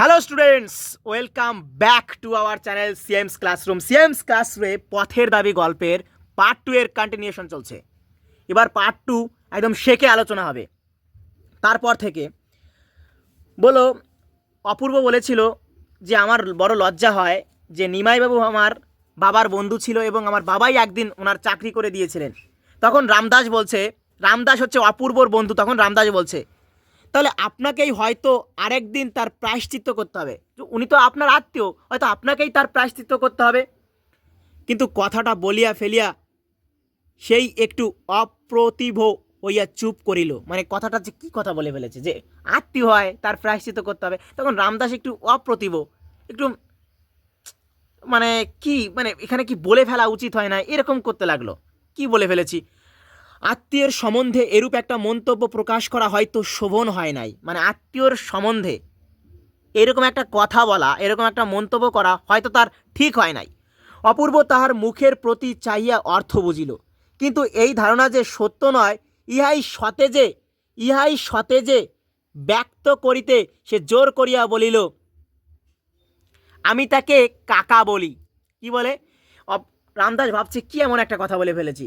Hello students welcome back to our channel CMS classroom CMS ক্লাসরুমে পথের দাবি গল্পের পার্ট টু এর কন্টিনিউশন চলছে। এবার পার্ট টু একদম শেখে আলোচনা হবে। তারপর থেকে বলো, অপূর্ব বলেছিল যে আমার বড় লজ্জা হয় যে নিমাইবাবু আমার বাবার বন্ধু ছিল এবং আমার বাবাই একদিন ওনার চাকরি করে দিয়েছিলেন। তখন রামদাস বলছে, রামদাস হচ্ছে অপূর্বর বন্ধু। তখন রামদাস বলছে তাহলে আপনাকেই হয়তো আরেকদিন তার প্রায়শ্চিত্ত করতে হবে। উনি তো আপনার আত্মীয়, হয়তো আপনাকেই তার প্রায়শ্চিত্ত করতে হবে। কিন্তু কথাটা বলিয়া ফেলিয়া সেই একটু অপ্রতিভ হইয়া চুপ করিল। মানে কথাটা যে কী কথা বলে ফেলেছে? যে আত্মীয় হয়, তার প্রায়শ্চিত্ত করতে হবে। তখন রামদাস একটু অপ্রতিভ, একটু মানে কি মানে এখানে কি বলে ফেলা উচিত হয় না এরকম করতে লাগল। কি বলে ফেলেছি? আত্মীয়ের সম্বন্ধে এরূপ একটা মন্তব্য প্রকাশ করা হয়তো শোভন হয় নাই। মানে আত্মীয়র সম্বন্ধে এরকম একটা কথা বলা, এরকম একটা মন্তব্য করা হয়তো তার ঠিক হয় নাই। অপূর্ব তাহার মুখের প্রতি চাহিয়া অর্থ বুঝিল। কিন্তু এই ধারণা যে সত্য নয়, ইহাই সতেজে ইহাই সতেজে ব্যক্ত করিতে সে জোর করিয়া বলিল, আমি তাকে কাকা বলি। কি বলে? রামদাস ভাবছে কি এমন একটা কথা বলে ফেলেছি।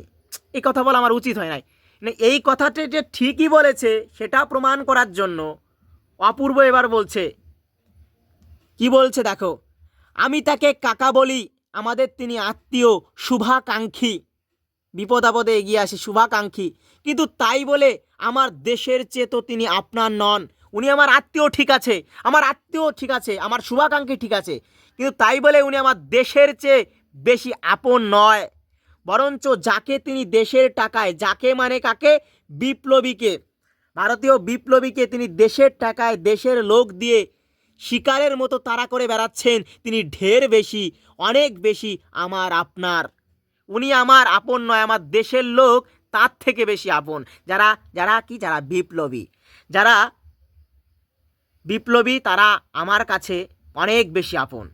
এই কথা বলা আমার উচিত হয় নাই। না এই কথাটা যে ঠিকই বলেছে, সেটা প্রমাণ করার জন্য অপূর্ব এবার বলছে, কি বলছে দেখো, আমি তাকে কাকা বলি, আমাদের তিনি আত্মীয়, শুভাকাঙ্ক্ষী। বিপদ আপদে এগিয়ে আসে, শুভাকাঙ্ক্ষী। কিন্তু তাই বলে আমার দেশের চেয়ে তো তিনি আপনার নন। উনি আমার আত্মীয় ঠিক আছে, আমার আত্মীয় ঠিক আছে, আমার শুভাকাঙ্ক্ষী ঠিক আছে। কিন্তু তাই বলে উনি আমার দেশের চেয়ে বেশি আপন নয়। বরঞ্চ যাকে তিনি দেশের টাকায়, যাকে মানে কাকে? বিপ্লবীকে। ভারতীয় বিপ্লবীকে তিনি দেশের টাকায়, দেশের লোক দিয়ে শিকারের মতো তাড়া করে বেড়াচ্ছেন। তিনি ঢের বেশি, অনেক বেশি আমার আপনার। উনি আমার আপন নয়, আমার দেশের লোক, তার থেকে বেশি আপন। যারা যারা কি? যারা বিপ্লবী। যারা বিপ্লবী, তারা আমার কাছে অনেক বেশি আপন।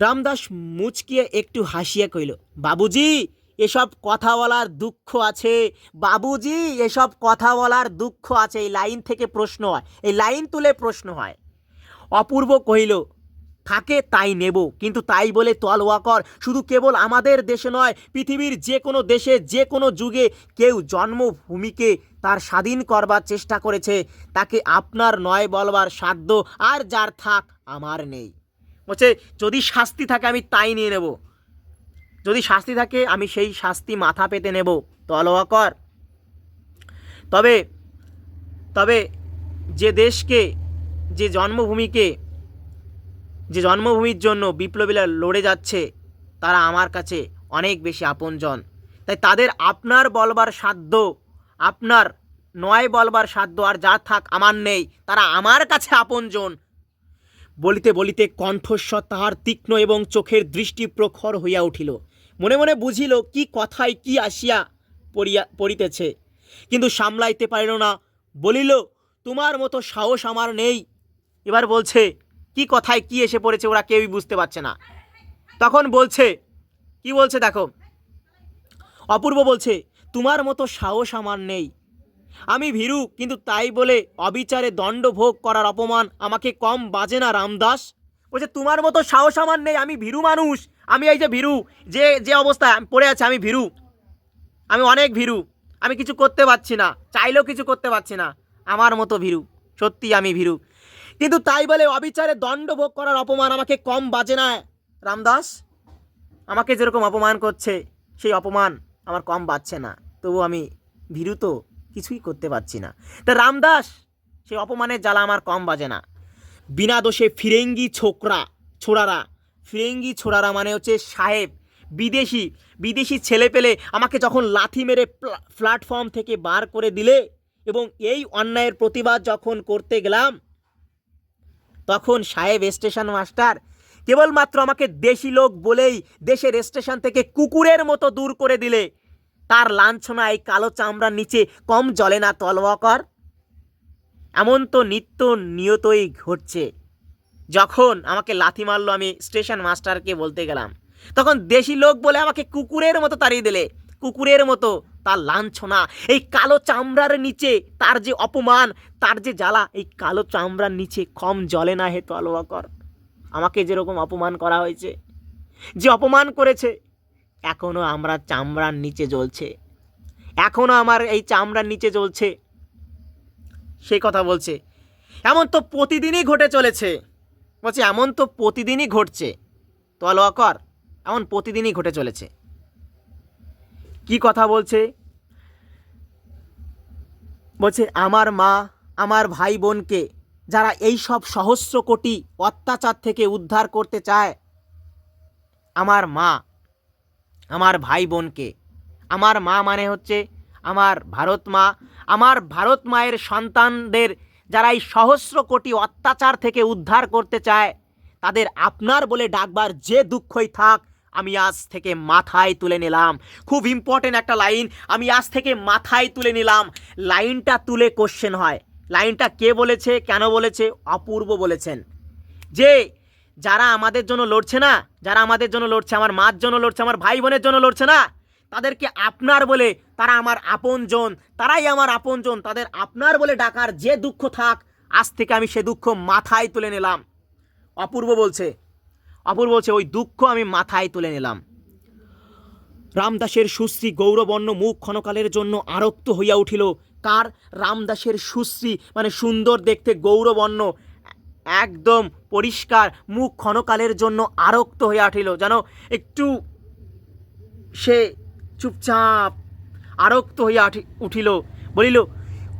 রামদাস মুচকিয়ে একটু হাসিয়া কইল, বাবুজি, এসব কথা বলার দুঃখ আছে। বাবুজি, এসব কথা বলার দুঃখ আছে। এই লাইন থেকে প্রশ্ন হয়। এই লাইন তুলে প্রশ্ন হয়। অপূর্ব কহিল, থাকে তাই নেব। কিন্তু তাই বলে তলওয়া কর। শুধু কেবল আমাদের দেশে নয়, পৃথিবীর যে কোনো দেশে, যে কোনো যুগে কেউ জন্মভূমিকে তার স্বাধীন করবার চেষ্টা করেছে। তাকে আপনার নয় বলবার সাধ্য আর যার থাক আমার নেই। বলছে, যদি শাস্তি থাকে, আমি তাই নিয়ে নেব। যদি শাস্তি থাকে, আমি সেই শাস্তি মাথা পেতে নেব। তলোয়া কর তবে তবে যে দেশকে, যে জন্মভূমিকে, যে জন্মভূমির জন্য বিপ্লবীরা লড়ে যাচ্ছে, তারা আমার কাছে অনেক বেশি আপনজন। তাই তাদের আপনার বলবার সাধ্য, আপনার নয় বলবার সাধ্য, আর যা থাক আমার নেই, তারা আমার কাছে আপনজন। বলিতে বলিতে কণ্ঠস্বর তাহার তীক্ষ্ণ এবং চোখের দৃষ্টি প্রখর হইয়া উঠিল। মনে মনে বুঝিল, কি কথায় কি আসিয়া পড়িয়া, পড়িতেছে। কিন্তু সামলাইতে পারিল না। বলিল, তোমার মতো সাহস আমার নেই। এবার বলছে, কি কথায় কি এসে পড়েছে ওরা কেউই বুঝতে পারছে না। তখন বলছে, কি বলছে দেখো। অপূর্ব বলছে, তোমার মতো সাহস আমার নেই। আমি ভীরু, কিন্তু তাই বলে অবিচারে দণ্ড ভোগ করার অপমান আমাকে কম বাজে না, রামদাস? বলছে, তোমার মতো সাহস আমার নেই, আমি ভীরু মানুষ। আমি এই যে ভীরু, যে যে অবস্থায় পড়ে আছে, আমি ভীরু। আমি অনেক ভীরু। আমি কিছু করতে পারছি না, চাইলেও কিছু করতে পারছি না। আমার মতো ভীরু, সত্যি আমি ভীরু। কিন্তু তাই বলে অবিচারে দণ্ড ভোগ করার অপমান আমাকে কম বাজে না, রামদাস? আমাকে যেরকম অপমান করছে, সেই অপমান আমার কম বাজছে না। তবু আমি ভীরু তো? কিছুই করতে পারছি না। তা রামদাস, সে অপমানের জ্বালা আমার কম বাজে না। বিনা দোষে ফিরেঙ্গি ছোকরা, ছোড়ারা। ফিরেঙ্গি ছোড়ারা মানে হচ্ছে সাহেব, বিদেশি বিদেশি ছেলে পেলে আমাকে যখন লাথি মেরে প্লা- প্ল্যাটফর্ম থেকে বার করে দিলে এবং এই অন্যায়ের প্রতিবাদ যখন করতে গেলাম, তখন সাহেব স্টেশন মাস্টার কেবলমাত্র আমাকে দেশি লোক বলেই দেশের স্টেশন থেকে কুকুরের মতো দূর করে দিলে। তার লাঞ্ছনা এই কালো চামড়ার নিচে কম জলে না তলওয়াকর এমন তো নিত্য নিয়তই ঘটছে। যখন আমাকে লাথি মারলো, আমি স্টেশন মাস্টারকে বলতে গেলাম, তখন দেশি লোক বলে আমাকে কুকুরের মতো তাড়িয়ে দিলে। কুকুরের মতো তার লাঞ্ছনা, এই কালো চামড়ার নিচে তার যে অপমান, তার যে জ্বালা, এই কালো চামড়ার নিচে কম জলে না হেতু আলোয়াকর আমাকে যেরকম অপমান করা হয়েছে, যে অপমান করেছে এখনও আমরা চামড়ার নিচে জ্বলছে। এখনও আমার এই চামড়ার নিচে জ্বলছে। সেই কথা বলছে, এমন তো প্রতিদিনই ঘটে চলেছে। বলছে, এমন তো প্রতিদিনই ঘটছে। তো আলোয়া কর এমন প্রতিদিনই ঘটে চলেছে। কি কথা বলছে? বলছে, আমার মা, আমার ভাই বোনকে যারা এই সব সহস্র কোটি অত্যাচার থেকে উদ্ধার করতে চায়, আমার মা আমার ভাই বোনকে আমার মা মানে হচ্ছে আমার ভারত মা। আমার ভারত মায়ের সন্তানদের যারা এই সহস্র কোটি অত্যাচার থেকে উদ্ধার করতে চায়, তাদের আপনার বলে ডাকবার যে দুঃখই থাক, আমি আজ থেকে মাথায় তুলে নিলাম। খুব ইম্পর্টেন্ট একটা লাইন, আমি আজ থেকে মাথায় তুলে নিলাম। লাইনটা তুলে কোশ্চেন হয়। লাইনটা কে বলেছে, কেন বলেছে? অপূর্ব বলেছেন। যে যারা আমাদের জন্য লড়ছে না, যারা আমাদের জন্য লড়ছে, আমার মার জন্য লড়ছে, আমার ভাই বোনের জন্য লড়ছে না, তাদেরকে আপনার বলে তারা আমার আপনজন, তারাই আমার আপনজন, তাদের আপনার বলে ডাকার যে দুঃখ থাক, আজ থেকে আমি সে দুঃখ মাথায় তুলে নিলাম। অপূর্ব বলছে অপূর্ব বলছে, ওই দুঃখ আমি মাথায় তুলে নিলাম। রামদাসের সুশ্রী গৌরবর্ণ মুখ ক্ষণকালের জন্য আরক্ত হইয়া উঠিল। কার? রামদাসের সুশ্রী মানে সুন্দর দেখতে গৌরবর্ণ একদম পরিষ্কার মুখ ক্ষণকালের জন্য আরক্ত হয়ে উঠিল, যেন একটু সে চুপচাপ আরক্ত হইয়া উঠি- উঠিল, বলিল,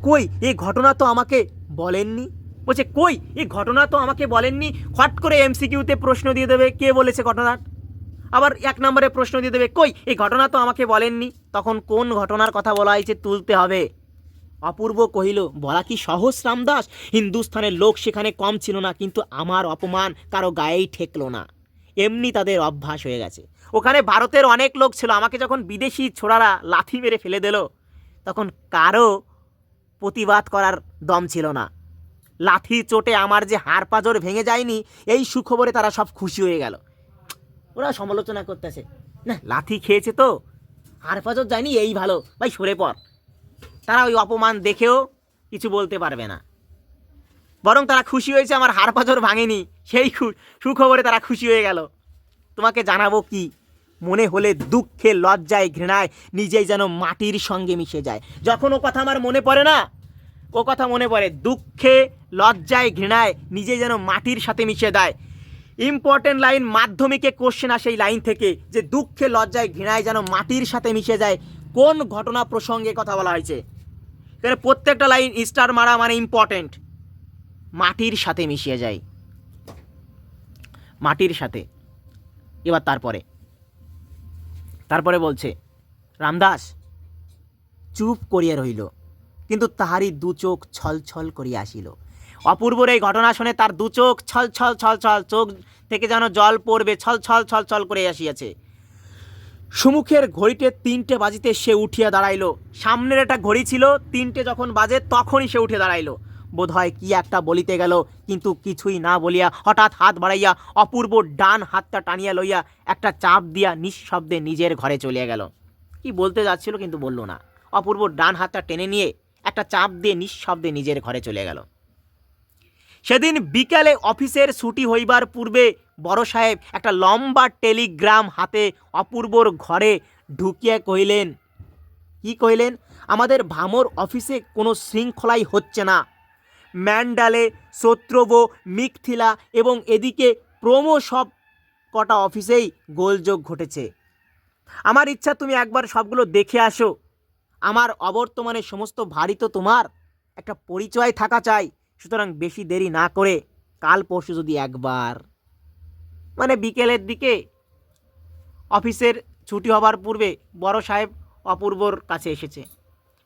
কই এই ঘটনা তো আমাকে বলেননি? বলছে, কই এই ঘটনা তো আমাকে বলেননি? হট করে এমসিকিউতে প্রশ্ন দিয়ে দেবে, কে বলেছে ঘটনা আবার এক নম্বরে প্রশ্ন দিয়ে দেবে, কই এই ঘটনা তো আমাকে বলেননি? তখন কোন ঘটনার কথা বলা হয়েছে তুলতে হবে। অপূর্ব কহিল, বলা কি সহজ, রামদাস? হিন্দুস্থানের লোক সেখানে কম ছিল না, কিন্তু আমার অপমান কারও গায়েই ঠেকলো না। এমনি তাদের অভ্যাস হয়ে গেছে। ওখানে ভারতের অনেক লোক ছিল, আমাকে যখন বিদেশি ছোড়ারা লাথি মেরে ফেলে দিল, তখন কারও প্রতিবাদ করার দম ছিল না। লাথি চোটে আমার যে হাড় পাজর ভেঙে যায়নি, এই সুখবরে তারা সব খুশি হয়ে গেল। ওরা সমালোচনা করতেছে, না, লাথি খেয়েছে তো, হাড় পাজর যায়নি, এই ভালো, ভাই সরে পর তারা ওই অপমান দেখেও কিছু বলতে পারবে না। বরং তারা খুশি হয়েছে, আমার হাড় পাজর ভাঙেনি, সেই সুখবরে তারা খুশি হয়ে গেল। তোমাকে জানাব কি? মনে হলে দুঃখে লজ্জায় ঘৃণায় নিজেই যেন মাটির সঙ্গে মিশে যায়। যখন ও কথা আমার মনে পড়ে না, ও কথা মনে পড়ে। দুঃখে লজ্জায় ঘৃণায় নিজেই যেন মাটির সাথে মিশে দেয় ইম্পর্টেন্ট লাইন মাধ্যমিকে কোশ্চেন আসে এই লাইন থেকে যে দুঃখে লজ্জায় ঘৃণায় যেন মাটির সাথে মিশে যায়। কোন ঘটনা প্রসঙ্গে কথা বলা হয়েছে? এখানে প্রত্যেকটা লাইন স্টার মারা মানে ইম্পর্টেন্ট মাটির সাথে মিশিয়ে যায়। মাটির সাথে। এবার তারপরে। তারপরে বলছে, রামদাস, চুপ করিয়া রহিল কিন্তু তাহারই দু চোখ ছল ছল করিয়া আসিল। অপূর্বর এই ঘটনা শুনে তার দু চোখ ছল ছল ছল ছল চোখ থেকে যেন জল পড়বে ছল ছল ছল ছল করে আসিয়াছে। সুমুখের ঘড়িতে তিনটে বাজিতে সে উঠিয়া দাঁড়াইল। সামনের একটা ঘড়ি ছিল, তিনটে যখন বাজে তখনই সে উঠে দাঁড়াইল। বোধহয় কি একটা বলিতে গেল, কিন্তু কিছুই না বলিয়া হঠাৎ হাত বাড়াইয়া অপূর্ব ডান হাতটা টানিয়া লইয়া একটা চাপ দিয়া নিঃশব্দে নিজের ঘরে চলিয়া গেল। কি বলতে যাচ্ছিল কিন্তু বলল না। অপূর্ব ডান হাতটা টেনে নিয়ে একটা চাপ দিয়ে নিঃশব্দে নিজের ঘরে চলে গেল। সেদিন বিকালে অফিসের ছুটি হইবার পূর্বে বড় সাহেব একটা লম্বা টেলিগ্রাম হাতে অপূর্বর ঘরে ঢুকিয়া কহিলেন, কি কহিলেন? আমাদের ভামর অফিসে কোনো শৃঙ্খলাই হচ্ছে না। ম্যান্ডালে সত্রব মিকথিলা এবং এদিকে প্রোমো সব কটা অফিসেই গোলযোগ ঘটেছে। আমার ইচ্ছা তুমি একবার সবগুলো দেখে আসো। আমার অবর্তমানে সমস্ত ভারী তো তোমার একটা পরিচয় থাকা চাই। সুতরাং বেশি দেরি না করে কাল পরশু যদি একবার। মানে বিকেলের দিকে অফিসের ছুটি হবার পূর্বে বড় সাহেব অপূর্বর কাছে এসেছে।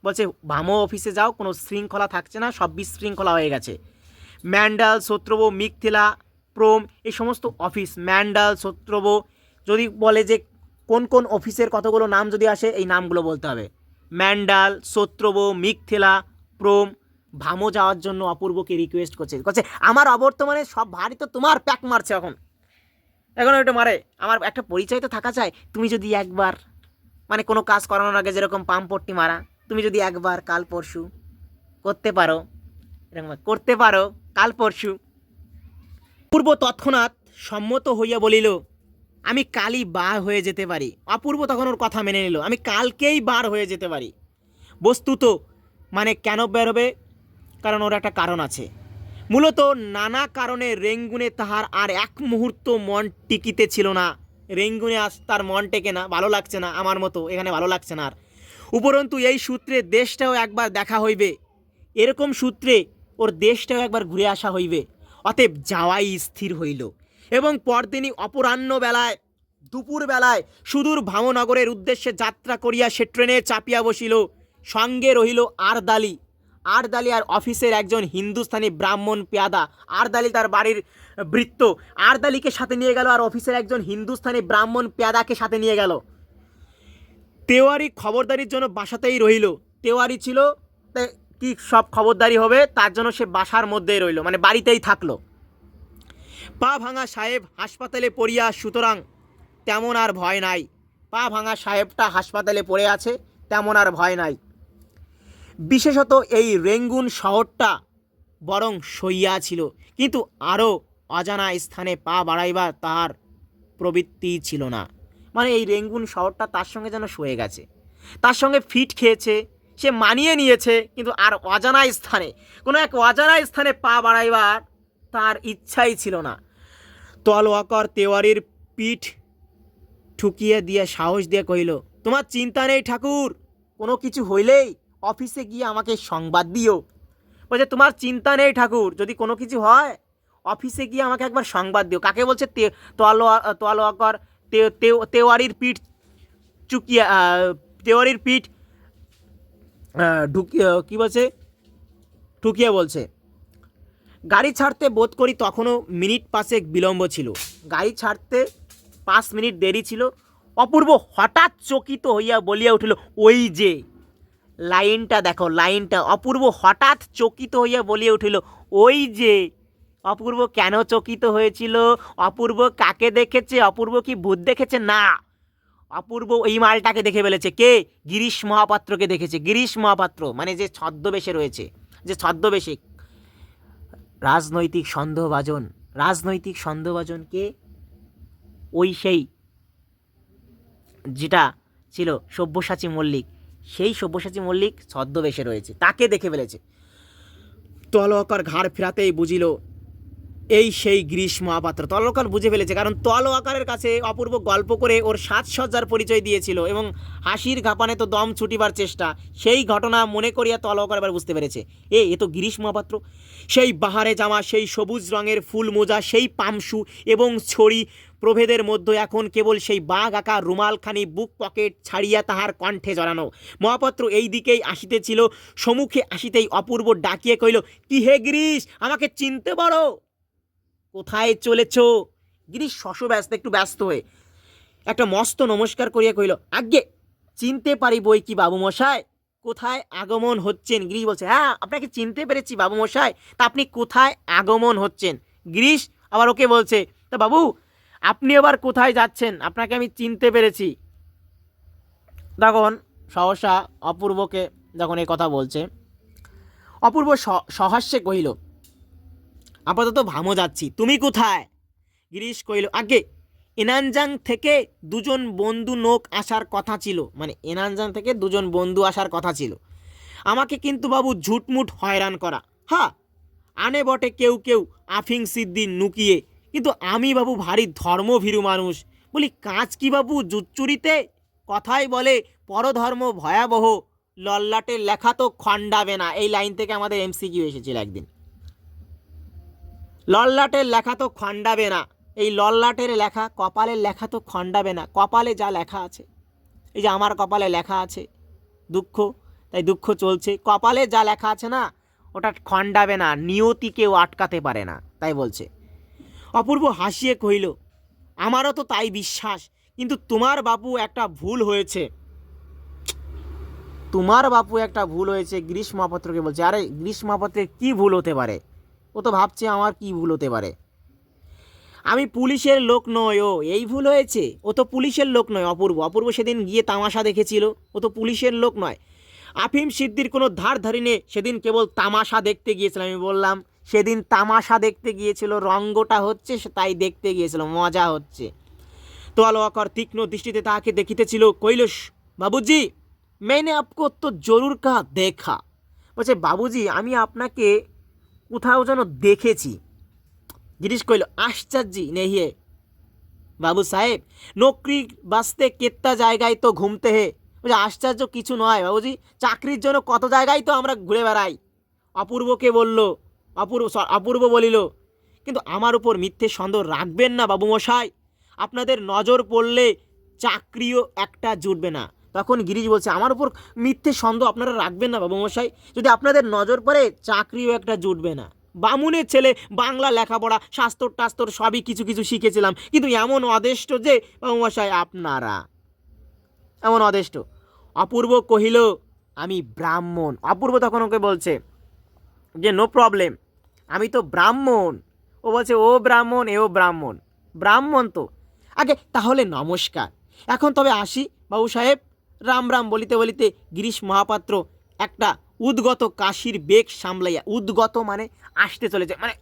বলছে, ভামো অফিসে যাও, কোনো শৃঙ্খলা থাকছে না, সব বিশৃঙ্খলা হয়ে গেছে। ম্যান্ডাল সত্রব মিকথিলা প্রোম, এই সমস্ত অফিস, ম্যান্ডাল সত্রব যদি বলে যে কোন কোন অফিসের কতগুলো নাম যদি আসে, এই নামগুলো বলতে হবে। ম্যান্ডাল সত্রব মিকথিলা প্রোম ভামো যাওয়ার জন্য অপূর্বকে রিকোয়েস্ট করছে। করছে আমার অবর্তমানে সব ভারী তো তোমার প্যাক মারছে এখন। এখন একটু মারে। আমার একটা পরিচয় তো থাকা চাই। তুমি যদি একবার মানে কোনো কাজ করানোর আগে যেরকম পাম্পট্টি মারা, তুমি যদি একবার কাল পরশু করতে পারো, এরকম করতে পারো কাল পরশু। পূর্ব তৎক্ষণাৎ সম্মত হইয়া বলিল, আমি কালই বার হয়ে যেতে পারি। অপূর্ব তখন ওর কথা মেনে নিল, আমি কালকেই বার হয়ে যেতে পারি। বস্তুত মানে কেন বেরোবে? কারণ ওর একটা কারণ আছে। মূলত নানা কারণে রেঙ্গুনে তাহার আর এক মুহূর্ত মন টিকিতে ছিল না। রেঙ্গুনে আজ তার মন টেকে না, ভালো লাগছে না আমার মতো, এখানে ভালো লাগছে না আর। উপরন্তু এই সূত্রে দেশটাও একবার দেখা হইবে। এরকম সূত্রে ওর দেশটাও একবার ঘুরে আসা হইবে। অতএব যাওয়াই স্থির হইল। এবং পরদিনই অপরাহ্ন বেলায়, দুপুর বেলায় সুদূর ভামনগরের উদ্দেশ্যে যাত্রা করিয়া সে ট্রেনে চাপিয়া বসিল। সঙ্গে রহিল আরদালি আরদালি। আর অফিসের একজন হিন্দুস্তানি ব্রাহ্মণ পেয়াদা। আরদালি তার বাড়ির বৃত্ত। আরদালিকে সাথে নিয়ে গেল আর অফিসের একজন হিন্দুস্তানি ব্রাহ্মণ পেয়াদাকে সাথে নিয়ে গেল। তেওয়ারি খবরদারির জন্য বাসাতেই রইল। তেওয়ারি ছিল কি সব খবরদারি হবে তার জন্য সে বাসার মধ্যেই রইল মানে বাড়িতেই থাকল। পা ভাঙা সাহেব হাসপাতালে পড়িয়া, সুতরাং তেমন আর ভয় নাই। পা ভাঙা সাহেবটা হাসপাতালে পড়ে আছে, তেমন আর ভয় নাই। বিশেষত এই রেঙ্গুন শহরটা বরং সইয়া ছিল। কিন্তু আরও অজানা স্থানে পা বাড়াইবার তার প্রবৃত্তি ছিল না। মানে এই রেঙ্গুন শহরটা তার সঙ্গে যেন সয়ে গেছে। তার সঙ্গে ফিট খেয়েছে, সে মানিয়ে নিয়েছে, কিন্তু আর অজানা স্থানে, কোনো এক অজানা স্থানে পা বাড়াইবার তার ইচ্ছাই ছিল না। তলওয়াকর তেওয়ারির পিঠ ঠুকিয়ে দিয়ে সাহস দিয়ে কহিল, তোমার চিন্তা নেই ঠাকুর, কোনো কিছু হইলেই অফিসে গিয়ে আমাকে সংবাদ দিও। বলছে, তোমার চিন্তা নেই ঠাকুর, যদি কোনো কিছু হয়, অফিসে গিয়ে আমাকে একবার সংবাদ দিও। কাকে বলছে? তে তোয়ালোয়া তোয়ালোয়াকর তেওয়ারির পিঠ চুকিয়া তেওয়ারির পিঠ ঢুকিয়ে কী বলছে? ঠুকিয়ে বলছে। গাড়ি ছাড়তে বোধ করি তখনও মিনিট পাঁচেক বিলম্ব ছিল। গাড়ি ছাড়তে পাঁচ মিনিট দেরি ছিল। অপূর্ব হঠাৎ চকিত হইয়া বলিয়া উঠিল, ওই যে লাইনটা দেখো, লাইনটা। অপূর্ব হঠাৎ চকিত হইয়া বলিয়া উঠিল, ওই যে, অপূর্ব কেন চকিত হয়েছিল? অপূর্ব কাকে দেখেছে? অপূর্ব কি ভূত দেখেছে? না। অপূর্ব এই মালটাকে দেখে ফেলেছে। কে? গিরিশ মহাপাত্রকে দেখেছে। গিরিশ মহাপাত্র মানে যে ছদ্মবেশে রয়েছে, যে ছদ্মবেশে। রাজনৈতিক সন্দেহভাজন রাজনৈতিক সন্দেহভাজনকে ওই সেই, যেটা ছিল সব্যসাচী মল্লিক। সেই সব্যসাচী মল্লিক ছদ্মবেশে রয়েছে, তাকে দেখে ফেলেছে। তলোয়াকার ঘাড় ফেরাতেই বুঝিল, এই সেই গ্রীষ্ম মহাপাত্র তলওয়াকার বুঝে ফেলেছে, কারণ তলওয়াকারের কাছে অপূর্ব গল্প করে ওর সাজসজ্জার পরিচয় দিয়েছিল এবং হাসির ঘাপানে তো দম ছুটিবার চেষ্টা। সেই ঘটনা মনে করিয়া তলওয়াকার এবার বুঝতে পেরেছে, এ এ তো গিরিশ মহাপাত্র সেই বাহারে জামা, সেই সবুজ রঙের ফুল মোজা, সেই পামসু এবং ছড়ি প্রভেদের মধ্যে এখন কেবল সেই বাঘ আঁকা রুমালখানি বুক পকেট ছাড়িয়া তাহার কণ্ঠে জড়ানো। মহাপাত্র এই দিকেই আসিতেছিল, সম্মুখে আসিতেই অপূর্ব ডাকিয়ে কইল কি হে গিরিশ, আমাকে চিনতে পারো? কোথায় চলেছ? গিরিশ শশ ব্যস্ত একটু ব্যস্ত হয়ে। একটা মস্ত নমস্কার করিয়া কইল আজ্ঞে, চিনতে পারি বই কি বাবু মশাই? কোথায় আগমন হচ্ছেন? গিরিশ বলছে হ্যাঁ আপনাকে চিনতে পেরেছি বাবু মশাই, তা আপনি কোথায় আগমন হচ্ছেন? গিরিশ, আবার ওকে বলছে, তা বাবু আপনি এবার কোথায় যাচ্ছেন? আপনাকে আমি চিনতে পেরেছি। তখন সহসা অপূর্বকে যখন এই কথা বলছে, অপূর্ব সহাস্যে কহিল, আপাতত ভামো যাচ্ছি। তুমি কোথায়? গিরিশ কহিল, আগে এনানজাং থেকে দুজন বন্ধু নোক আসার কথা ছিল। মানে এনানজাং থেকে দুজন বন্ধু আসার কথা ছিল। আমাকে কিন্তু বাবু ঝুটমুট হয়রান করা। হ্যাঁ আনে বটে কেউ কেউ আফিং সিদ্দি নুকিয়ে কিন্তু আমি বাবু ভারী ধর্মভীরু মানুষ। বলি, কাঁচ কি বাবু জুচ্চুরিতে? কথাই বলে, পরধর্ম ভয়াবহ। লল্লাটের লেখা তো খণ্ডাবে না। এই লাইন থেকে আমাদের এমসিকিউ এসেছিল একদিন। লল্লাটের লেখা তো খণ্ডাবে না। এই লল্লাটের লেখা, কপালের লেখা তো খণ্ডাবে না। কপালে যা লেখা আছে। এই যে আমার কপালে লেখা আছে। দুঃখ, তাই দুঃখ চলছে। কপালে যা লেখা আছে না, ওটা খণ্ডাবে না। নিয়তিকেও আটকাতে পারে না, তাই বলছে। অপূর্ব হাসিয়ে কহিল, আমারও তো তাই বিশ্বাস, কিন্তু তোমার বাপু একটা ভুল হয়েছে। তোমার বাপু একটা ভুল হয়েছে গ্রীষ মহাপাত্রকে বলছে। আরে গ্রীষ মহাপাত্রের কী ভুল হতে পারে? ও তো ভাবছে আমার কি ভুল হতে পারে। আমি পুলিশের লোক নয় ও, এই ভুল হয়েছে? ও তো পুলিশের লোক নয়, অপূর্ব। অপূর্ব সেদিন গিয়ে তামাশা দেখেছিল। ও তো পুলিশের লোক নয়। আফিম সিদ্দির কোনো ধার ধারিনে সেদিন কেবল তামাশা দেখতে গিয়েছিলাম আমি বললাম। সেদিন তামাশা দেখতে গিয়েছিল, রঙ্গটা হচ্ছে তাই দেখতে গিয়েছিল, মজা হচ্ছে। তোয়ালোয়াকর তীক্ষ্ণ দৃষ্টিতে তাহাকে দেখিতেছিল, কৈলাস, বাবুজি, মেনে আপকো তো জরুর কা দেখা। বলছে, বাবুজি, আমি আপনাকে কোথাও যেন দেখেছি। গিরিশ কইল আশ্চর্য নেহিয়ে বাবু সাহেব, নকরি বাঁচতে কেত্তা জায়গায় তো ঘুমতে হে। বলছে, আশ্চর্য, কিছু নয় বাবুজি, চাকরির জন্য কত জায়গায় তো আমরা ঘুরে বেড়াই। অপূর্বকে বলল অপূর্ব অপূর্ব বলিল, কিন্তু আমার উপর মিথ্যে সন্দেহ রাখবেন না বাবু মশাই আপনাদের নজর পড়লে চাকরিও একটা জুটবে না। তখন গিরিশ বলছে, আমার উপর মিথ্যে সন্দেহ আপনারা রাখবেন না বাবু মশাই যদি আপনাদের নজর পড়ে, চাকরিও একটা জুটবে না। বামুনের ছেলে, বাংলা লেখাপড়া, শাস্ত্র টাস্ত্র সবই কিছু কিছু শিখেছিলাম। কিন্তু এমন অদেষ্ট যে বাবু মশাই আপনারা। এমন অদেষ্ট। অপূর্ব কহিল, আমি ব্রাহ্মণ। অপূর্ব তখন ওকে বলছে যে নো প্রবলেম আমি তো ব্রাহ্মণ। ও বলছে ও ব্রাহ্মণ এও ব্রাহ্মণ। ব্রাহ্মণ তো। আগে তাহলে নমস্কার। এখন তবে আসি বাবু সাহেব। রাম রাম বলিতে বলিতে গিরিশ মহাপাত্র একটা উদ্গত কাশির বেগ সামলাইয়া উদ্গত মানে আসতে চলেছে মানে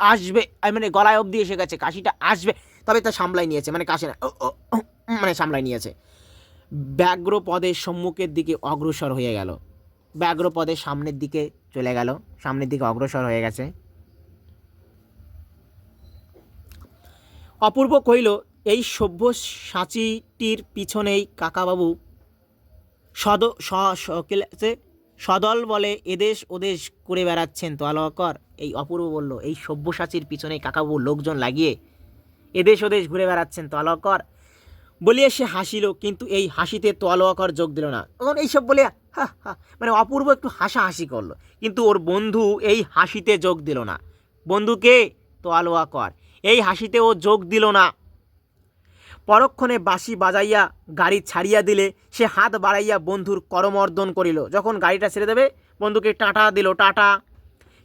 আসবে মানে গলায় অবধি এসে গেছে কাশিটা আসবে তবে তা সামলাই নিয়েছে মানে কাশি না ও, ও, ও, মানে সামলাই নিয়েছে। ব্যাঘ্রপদের সম্মুখের দিকে অগ্রসর হয়ে গেল। ব্যাঘ্রপদের সামনের দিকে চলে গেল। সামনের দিকে অগ্রসর হয়ে গেছে। অপূর্ব কইল এই সভ্য সাঁচিটির পিছনেই কাকাবাবু সদ? সদল বলে এদেশ ওদেশ করে বেড়াচ্ছেন তো আলোকর এই অপূর্ব বলল, এই সব্যসাচীর পিছনে কাকাবাবু লোকজন লাগিয়ে এদেশ ওদেশ ঘুরে বেড়াচ্ছেন তো আলোকর বলিয়ে সে হাসিল, কিন্তু এই হাসিতে তোয়ালোয়াকর যোগ দিল না। তখন এইসব বলে হা হা। মানে অপূর্ব একটু হাসা হাসি করল, কিন্তু ওর বন্ধু এই হাসিতে যোগ দিল না। বন্ধুকে তোয়ালোয়াকর এই হাসিতে ও যোগ দিল না। পরক্ষণে বাঁশি বাজাইয়া গাড়ি ছাড়িয়া দিলে, সে হাত বাড়াইয়া বন্ধুর করমর্দন করিল। যখন গাড়িটা ছেড়ে দেবে, বন্ধুকে টাটা দিল, টাটা।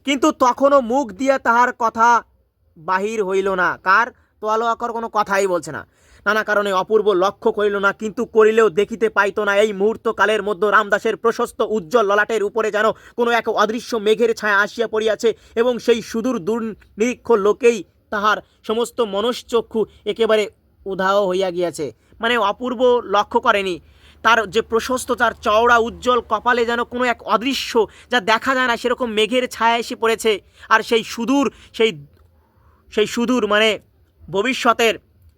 কিন্তু তখনও মুখ দিয়া তাহার কথা বাহির হইল না। কার? তোয়ালো আকর কোনো কথাই বলছে না। নানা কারণে অপূর্ব লক্ষ্য করিল না, কিন্তু করিলেও দেখিতে পাইত না এই মুহূর্ত কালের মধ্যে রামদাসের প্রশস্ত উজ্জ্বল ললাটের উপরে যেন কোনো এক অদৃশ্য মেঘের ছায়া আসিয়া পড়িয়াছে এবং সেই সুদূর দুর্নিরীক্ষ লোকেই তাহার সমস্ত মনশ্চক্ষু একেবারে উধাও হইয়া গিয়াছে। মানে অপূর্ব লক্ষ্য করেনি। তার যে প্রশস্ত, তার চওড়া, উজ্জ্বল কপালে যেন কোনো এক অদৃশ্য যা দেখা যায় না, সেরকম মেঘের ছায়া এসে পড়েছে। আর সেই সুদূর, সেই সেই সুদূর মানে ভবিষ্যতের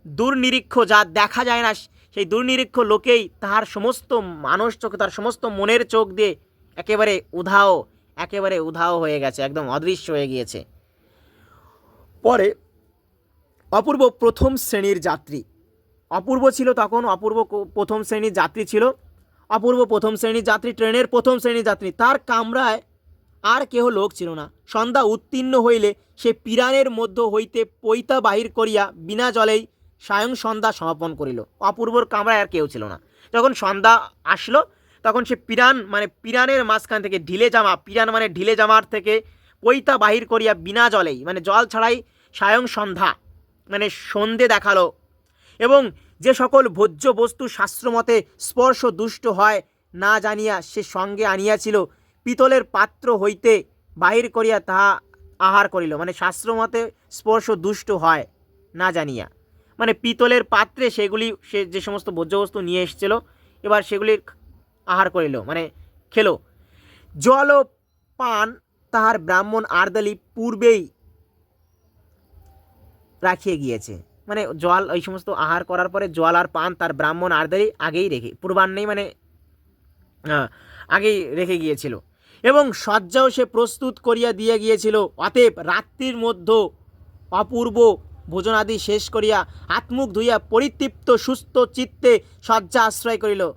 দুর্নিরীক্ষ যা দেখা যায় না, সেই দুর্নিরীক্ষ লোকেই তাহার সমস্ত মানুষ চোখ, তার সমস্ত মনের চোখ দিয়ে একেবারে উধাও একেবারে উধাও হয়ে গেছে, একদম অদৃশ্য হয়ে গিয়েছে। পরে অপূর্ব প্রথম শ্রেণির যাত্রী। অপূর্ব ছিল তখন, অপূর্ব প্রথম শ্রেণির যাত্রী ছিল। অপূর্ব প্রথম শ্রেণির যাত্রী, ট্রেনের প্রথম শ্রেণির যাত্রী। তার কামরায় আর কেহ লোক ছিল না। সন্ধ্যা উত্তীর্ণ হইলে সে পিরানের মধ্য হইতে পৈতা বাহির করিয়া বিনা জলেই সায়ং সন্ধ্যা সমাপন করিল। অপূর্বর কামরায় আর কেউ ছিল না। যখন সন্ধ্যা আসলো, তখন সে পিরান মানে পিরানের মাঝখান থেকে ঢিলে জামা, পিরান মানে ঢিলে জামার থেকে পৈতা বাহির করিয়া বিনা জলেই মানে জল ছাড়াই সায়ং সন্ধ্যা মানে সন্ধে দেখাল। এবং যে সকল ভোজ্য বস্তু শাস্ত্রমতে স্পর্শ দুষ্ট হয়, না জানিয়া সে সঙ্গে আনিয়াছিল, পিতলের পাত্র হইতে বাহির করিয়া তাহা আহার করিল মানে শাস্ত্রমতে স্পর্শ দুষ্ট হয়, না জানিয়া। মানে পিতলের পাত্রে সেগুলি সে যে সমস্ত ভোজ্য বস্তু নিয়ে এসেছিল, এবার সেগুলির আহার করিল মানে খেলো। জল ও পান তাহার ব্রাহ্মণ আর্দালি পূর্বেই রাখিয়ে গিয়েছে। মানে জল ওই সমস্ত আহার করার পরে জল আর পান তার ব্রাহ্মণ আর্দালি আগেই রেখে, পূর্বাহ্নেই মানে আগেই রেখে গিয়েছিল। এবং শয্যাও সে প্রস্তুত করিয়া দিয়ে গিয়েছিল, অতএব রাত্রির মধ্যে অপূর্ব ভোজনাদি শেষ করিয়া আত্মুখ ধুইয়া পরিতৃপ্ত, সুস্থ চিত্তে শয্যা আশ্রয় করিল।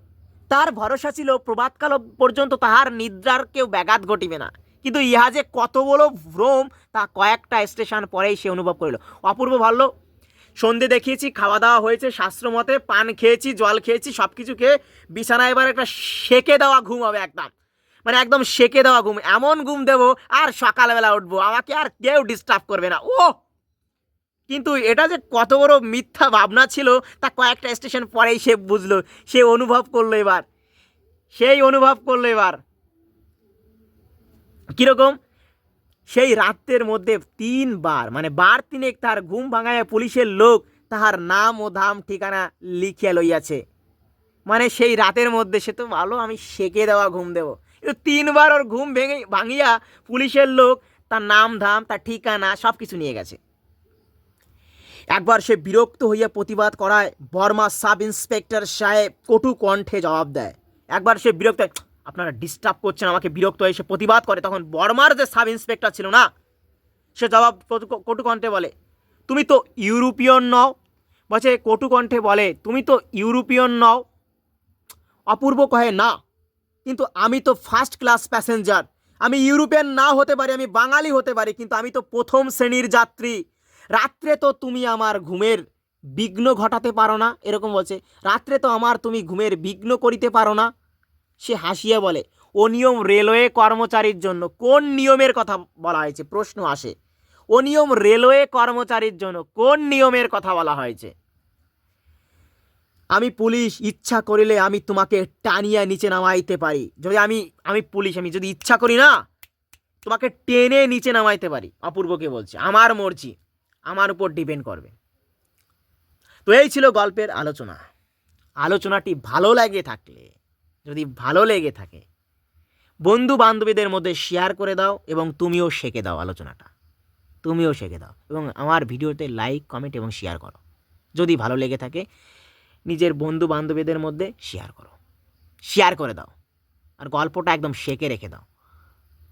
তার ভরসা ছিল প্রভাতকাল পর্যন্ত তাহার নিদ্রার কেউ ব্যাঘাত ঘটিবে না। কিন্তু ইহা যে কত বড় ভ্রম, তা কয়েকটা স্টেশন পরেই সে অনুভব করিল। অপূর্ব ভাবলো সন্ধে দেখিয়েছি খাওয়া দাওয়া হয়েছে, শাস্ত্রমতে পান খেয়েছি, জল খেয়েছি সব কিছু খেয়ে বিছানায় এবার একটা সেকে দেওয়া ঘুম হবে একদম। মানে একদম সেকে দেওয়া ঘুম। এমন ঘুম দেবো আর সকালবেলা উঠবো। আমাকে আর কেউ ডিস্টার্ব করবে না। ও কিন্তু এটা যে কত বড় মিথ্যা ভাবনা ছিল, তা কয়েকটা স্টেশন পরেই সে বুঝলো, সে অনুভব করল এবার। সেই অনুভব করল এবার। কীরকম? সেই রাত্রের মধ্যে তিনবার মানে বার তিনেক তার ঘুম ভাঙায় পুলিশের লোক তাহার নাম ও ধাম ঠিকানা লিখিয়া লইয়াছে। মানে সেই রাতের মধ্যে সে তো ভালো, আমি সেকে দেওয়া ঘুম দেবো। কিন্তু তিনবার ওর ঘুম ভেঙে ভাঙিয়া পুলিশের লোক তার নাম, ধাম, তার ঠিকানা সব কিছু নিয়ে গেছে। একবার সে বিরক্ত হইয়া প্রতিবাদ করায়, বর্মা সাব ইন্সপেক্টর সাহেব কটু কণ্ঠে জবাব দেয়। একবার সে বিরক্ত আপনারা ডিস্টার্ব করছেন, আমাকে বিরক্ত হয়ে সে প্রতিবাদ করে। তখন বর্মার যে সাব ইন্সপেক্টর ছিল না, সে জবাব কটু- কণ্ঠে বলে, তুমি তো ইউরোপিয়ন নও। বলছে, কটু কণ্ঠে বলে, তুমি তো ইউরোপিয়ন নও। অপূর্ব কহে, না, কিন্তু আমি তো ফার্স্ট ক্লাস প্যাসেঞ্জার আমি ইউরোপিয়ান না হতে পারি, আমি বাঙালি হতে পারি, কিন্তু আমি তো প্রথম শ্রেণির যাত্রী। রাত্রে তো তুমি আমার ঘুমের বিঘ্ন ঘটাতে পারো না, এরকম বলছে। রাত্রে তো আমার তুমি ঘুমের বিঘ্ন করিতে পারো না, সে হাসিয়া বলে। ও নিয়ম রেলওয়ে কর্মচারীর জন্য, কোন নিয়মের কথা বলা হয়েছে? প্রশ্ন আসে। ও নিয়ম রেলওয়ে কর্মচারীর জন্য কোন নিয়মের কথা বলা হয়েছে? আমি পুলিশ, ইচ্ছা করিলে আমি তোমাকে টানিয়া নিচে নামাইতে পারি। যদি আমি আমি পুলিশ, আমি যদি ইচ্ছা করি না, তোমাকে টেনে নিচে নামাইতে পারি। অপূর্বকে বলছে, আমার মর্জি। আমার উপর ডিপেন্ড করবে। তো এই ছিল গল্পের আলোচনা। আলোচনাটি ভালো লাগে থাকলে, যদি ভালো লেগে থাকে বন্ধু বান্ধবীদের মধ্যে শেয়ার করে দাও এবং তুমিও শেখে দাও আলোচনাটা। তুমিও শেখে দাও এবং আমার ভিডিওতে লাইক কমেন্ট এবং শেয়ার করো। যদি ভালো লেগে থাকে, নিজের বন্ধু বান্ধবীদের মধ্যে শেয়ার করো। শেয়ার করে দাও। আর গল্পটা একদম শেখে রেখে দাও।